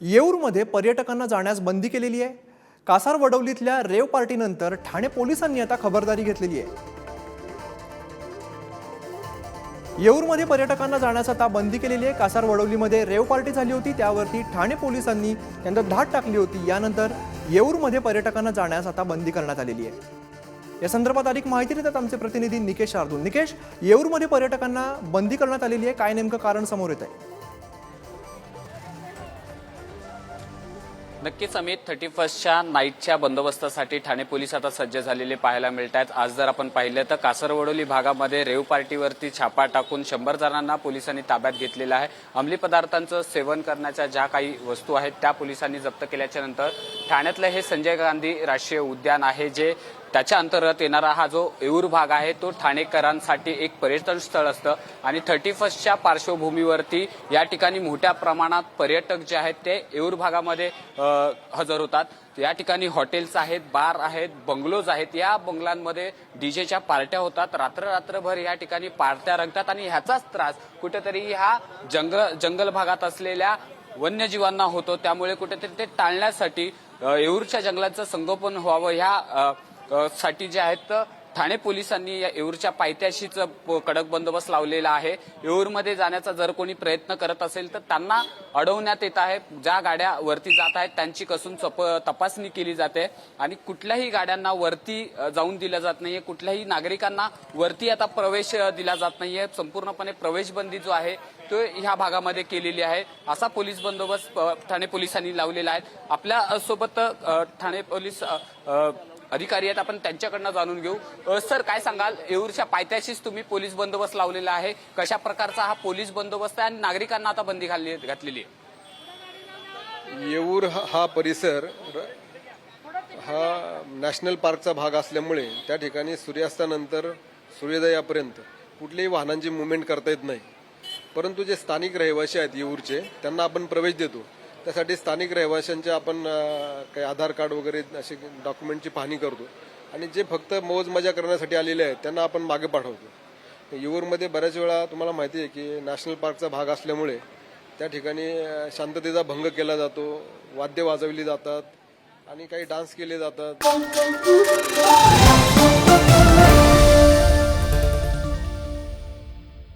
येऊरमध्ये पर्यटकांना जाण्यास बंदी केलेली आहे. कासार वडवलीतल्या रेव पार्टीनंतर ठाणे पोलिसांनी आता खबरदारी घेतलेली आहे. येऊरमध्ये पर्यटकांना जाण्यास आता बंदी केलेली आहे. कासार वडवलीमध्ये रेव पार्टी झाली होती त्यावरती ठाणे पोलिसांनी त्यांना धाड टाकली होती. यानंतर येऊरमध्ये पर्यटकांना जाण्यास आता बंदी करण्यात आलेली आहे. या संदर्भात अधिक माहिती देतात आमचे प्रतिनिधी निकेश शार्दूल. निकेश येऊरमध्ये पर्यटकांना बंदी करण्यात आलेली आहे. काय नेमकं कारण समोर येत आहे नक्कीच अमित थर्टी फर्स्टच्या नाईटच्या बंदोबस्तासाठी ठाणे पोलीस आता सज्ज झालेले पाहायला मिळत आहेत आज जर आपण पाहिलं तर कासरवडोली भागामध्ये रेव पार्टीवरती छापा टाकून शंभर जणांना पोलिसांनी ताब्यात घेतलेला आहे. अंमली पदार्थांचं सेवन करण्याच्या ज्या काही वस्तू आहेत त्या पोलिसांनी जप्त केल्याच्यानंतर ठाण्यातलं हे संजय गांधी राष्ट्रीय उद्यान आहे जे त्याच्या अंतर्गत येणारा हा जो येऊर भाग आहे तो ठाणेकरांसाठी एक पर्यटन स्थळ असतं. आणि थर्टी फर्स्टच्या पार्श्वभूमीवरती या ठिकाणी मोठ्या प्रमाणात पर्यटक जे आहेत ते येऊर भागामध्ये हजर होतात. या ठिकाणी हॉटेल्स आहेत बार आहेत बंगलोज आहेत. या बंगलांमध्ये डीजेच्या पार्ट्या होतात. रात्र रात्रभर या ठिकाणी पार्ट्या रंगतात आणि ह्याचाच त्रास कुठेतरी ह्या जंगल जंगल भागात असलेल्या वन्यजीवांना होतो. त्यामुळे कुठेतरी ते टाळण्यासाठी येऊरच्या जंगलाचं संगोपन व्हावं ह्या साठी जे आहेत तर ठाणे पोलिसांनी या येऊरच्या पायथ्याशीच प- कडक बंदोबस्त लावलेला आहे. येऊरमध्ये जाण्याचा जर कोणी प्रयत्न करत असेल तर त्यांना अडवण्यात येत आहे. ज्या गाड्या वरती जात आहेत त्यांची कसून तपासणी केली जाते. आणि कुठल्याही गाड्यांना वरती जाऊन दिलं जात नाहीये. कुठल्याही नागरिकांना वरती आता प्रवेश दिला जात नाहीये. संपूर्णपणे प्रवेशबंदी जो आहे तो ह्या भागामध्ये केलेली आहे. असा पोलीस बंदोबस्त ठाणे पोलिसांनी लावलेला आहे. आपल्यासोबत ठाणे पोलीस अधिकारी आहेत आपण त्यांच्याकडनं जाणून घेऊ. सर काय सांगाल? येऊरच्या पायथ्याशीच तुम्ही पोलीस बंदोबस्त लावलेला आहे. कशा प्रकारचा हा पोलीस बंदोबस्त आहे आणि नागरिकांना आता बंदी घालली घातलेली आहे? येऊर हा हा परिसर हा नॅशनल पार्कचा भाग असल्यामुळे त्या ठिकाणी सूर्यास्तानंतर सूर्योदयापर्यंत कुठल्याही वाहनांची मुवमेंट करता येत नाही. परंतु जे स्थानिक रहिवासी आहेत येऊरचे त्यांना आपण प्रवेश देतो. त्यासाठी स्थानिक रहिवाशांचे आपण काही आधार कार्ड वगैरे असे डॉक्युमेंटची पाहणी करतो. आणि जे फक्त मौज मजा करण्यासाठी आलेले आहेत त्यांना आपण मागे पाठवतो. येऊरमध्ये बऱ्याच वेळा तुम्हाला माहिती आहे की नॅशनल पार्कचा भाग असल्यामुळे त्या ठिकाणी शांततेचा भंग केला जातो वाद्य वाजवली जातात आणि काही डान्स केले जातात.